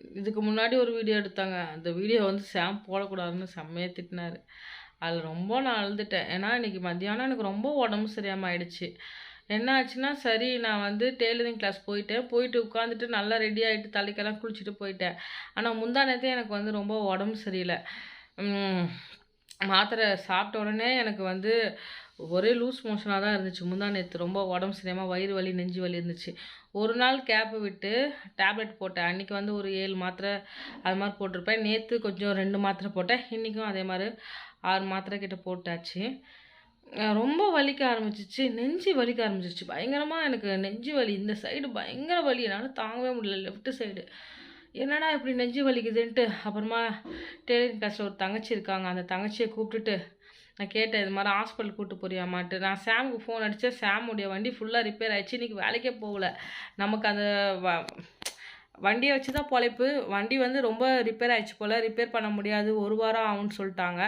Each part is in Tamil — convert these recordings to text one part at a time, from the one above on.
இதுக்கு முன்னாடி ஒரு வீடியோ எடுத்தாங்க. அந்த வீடியோ வந்து சாம் போடக்கூடாதுன்னு செம்மையாக திட்டினார். அதில் ரொம்ப நான் அழுதுட்டேன். ஏன்னா இன்னைக்கு மத்தியானம் எனக்கு ரொம்ப உடம்பு சரியாமல் ஆயிடுச்சு. என்ன ஆச்சுன்னா சரி நான் வந்து டெய்லரிங் கிளாஸ் போயிட்டேன். போயிட்டு உட்காந்துட்டு நல்லா ரெடி ஆகிட்டு தலைக்கெல்லாம் குளிச்சுட்டு போயிட்டேன். ஆனால் முந்தா எனக்கு வந்து ரொம்ப உடம்பு சரியில்லை. மாத்திரை சாப்பிட்ட உடனே எனக்கு வந்து ஒரே லூஸ் மோஷனாக தான் இருந்துச்சு. முந்தா நேற்று ரொம்ப உடம்பு சரியாமல் வயிறு வலி நெஞ்சு வலி இருந்துச்சு. ஒரு நாள் கேப்பு விட்டு டேப்லெட் போட்டேன். அன்றைக்கி வந்து ஒரு ஏழு மாத்திரை அது மாதிரி போட்டிருப்பேன். நேற்று கொஞ்சம் ரெண்டு மாத்திரை போட்டேன். இன்றைக்கும் அதே மாதிரி ஆறு மாத்திரை கிட்ட போட்டாச்சு. ரொம்ப வலிக்க ஆரம்பிச்சிச்சு. நெஞ்சு வலிக்க ஆரம்பிச்சிச்சு பயங்கரமாக எனக்கு நெஞ்சு வலி. இந்த சைடு பயங்கர வலி. என்னால் தாங்கவே முடியல. லெஃப்ட் சைடு என்னடா இப்படி நெஞ்சு வலிக்குதுன்ட்டு அப்புறமா டெய்லரிங் கிளாஸில் ஒரு தங்கச்சி இருக்காங்க. அந்த தங்கச்சியை கூப்பிட்டுட்டு நான் கேட்டேன் இது மாதிரி ஹாஸ்பிட்டல் கூப்பிட்டு போறியாமான்ட்டு. நான் சாமுக்கு ஃபோன் அடித்தேன் சாமுடைய வண்டி ஃபுல்லாக ரிப்பேர் ஆகிடுச்சு இன்றைக்கி வேலைக்கே போகல. நமக்கு அந்த வ- வண்டியை வச்சு தான் பொழைப்பு. வண்டி வந்து ரொம்ப ரிப்பேர் ஆயிடுச்சு போல். ரிப்பேர் பண்ண முடியாது. ஒரு வாரம் ஆகும்னு சொல்லிட்டாங்க.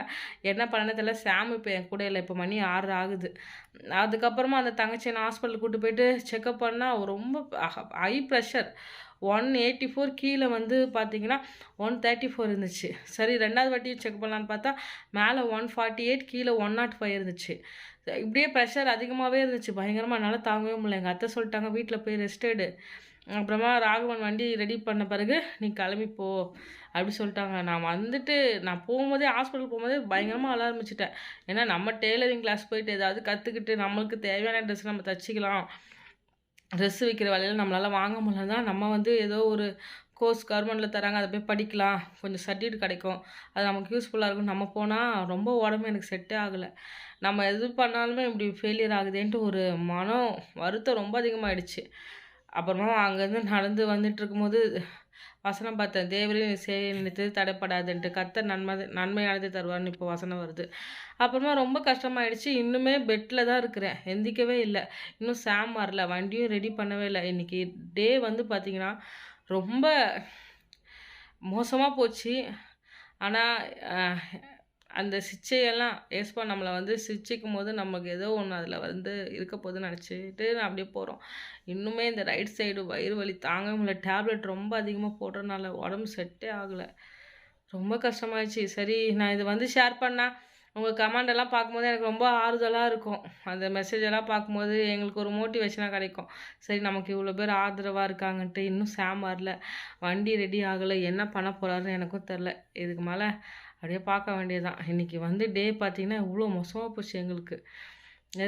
என்ன பண்ணனே தெரியல. சாம் இப்போ என் கூட இல்லை. இப்போ மணி ஆறு ஆகுது. அதுக்கப்புறமா அந்த தங்கச்சியை நான் ஹாஸ்பிட்டல் கூட்டு போயிட்டு செக்கப் பண்ணால் ரொம்ப high pressure one eighty four கீழே வந்து பார்த்தீங்கன்னா ஒன் தேர்ட்டி ஃபோர் இருந்துச்சு. சரி ரெண்டாவது வாட்டி செக் பண்ணலான்னு பார்த்தா மேலே ஒன் ஃபார்ட்டி எயிட் கீழே ஒன் நாட் ஃபைவ் இருந்துச்சு. இப்படியே ப்ரெஷர் அதிகமாகவே இருந்துச்சு. பயங்கரமாக என்னால் தாங்கவே முடியல. எங்கள் அத்தை சொல்லிட்டாங்க வீட்டில் போய் ரெஸ்ட் எடு. அப்புறமா ராகவன் வண்டி ரெடி பண்ண பிறகு நீ கிளம்பி போ அப்படி சொல்லிட்டாங்க. நான் வந்துட்டு நான் போகும்போதே ஹாஸ்பிட்டல் போகும்போதே பயங்கரமாக அழ ஆரம்பிச்சிட்டேன் ஏன்னா நம்ம டெய்லரிங் கிளாஸ் போயிட்டு ஏதாவது கற்றுக்கிட்டு நம்மளுக்கு தேவையான ட்ரெஸ் நம்ம தச்சுக்கலாம். ட்ரெஸ் விற்கிற வேலையில் நம்மளால் வாங்க முடியலன்னா நம்ம வந்து ஏதோ ஒரு கோர்ஸ் கவர்மெண்ட்டில் தராங்க அதை போய் படிக்கலாம். கொஞ்சம் சர்டிஃபிகேட் கிடைக்கும். அது நமக்கு யூஸ்ஃபுல்லாக இருக்கும். நம்ம போனால் ரொம்ப உடம்பு எனக்கு செட்டே ஆகலை. நம்ம எது பண்ணாலுமே இப்படி ஃபெயிலியர் ஆகுதேன்ட்டு ஒரு மனம் வருத்தம் ரொம்ப அதிகமாகிடுச்சு அப்புறமா அங்கேருந்து நடந்து வந்துட்டு இருக்கும்போது வசனம் பார்த்தேன் தேவரையும் சேவை நினைத்து தடைப்படாதுன்ட்டு கத்த நன்மை நன்மையானது தருவார்னு இப்போ வசனம் வருது. அப்புறமா ரொம்ப கஷ்டமாயிடுச்சு இன்னுமே பெட்டில் தான் இருக்கிறேன் எந்திக்கவே இல்லை இன்னும் சாம் வரல வண்டியும் ரெடி பண்ணவே இல்லை. இன்னைக்கு டே வந்து பார்த்திங்கன்னா ரொம்ப மோசமாக போச்சு. ஆனால் அந்த சிச்சையெல்லாம் ஏஸ்பா நம்மளை வந்து சிச்சிக்கும் போது நமக்கு ஏதோ ஒன்று அதில் வந்து இருக்க போதுன்னு நினச்சிட்டு நான் அப்படியே போகிறோம் இன்னுமே இந்த ரைட் சைடு வயிறு வலி தாங்க முடியல. டேப்லெட் ரொம்ப அதிகமாக போடுறதுனால உடம்பு செட்டே ஆகலை. ரொம்ப கஷ்டமாயிடுச்சு. சரி நான் இதை வந்து ஷேர் பண்ணேன் உங்கள் கமெண்டெல்லாம் பார்க்கும்போது எனக்கு ரொம்ப ஆறுதலாக இருக்கும். அந்த மெசேஜ் எல்லாம் பார்க்கும்போது எங்களுக்கு ஒரு மோட்டிவேஷனாக கிடைக்கும். சரி நமக்கு இவ்வளோ பேர் ஆதரவாக இருக்காங்கன்ட்டு இன்னும் சாம் வரல. வண்டி ரெடி ஆகலை. என்ன பண்ண போகிறாருன்னு எனக்கும் தெரில இதுக்கு மேலே அப்படியே பார்க்க வேண்டியதுதான். இன்றைக்கி வந்து டே பார்த்தீங்கன்னா இவ்வளோ மோசமாக போச்சு எங்களுக்கு.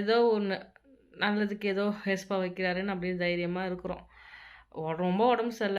ஏதோ ஒன்று நல்லதுக்கு ஏதோ ஹெஸ்பா வைக்கிறாருன்னு அப்படியே தைரியமாக இருக்கிறோம். ரொம்ப உடம்பு சரியில்லை.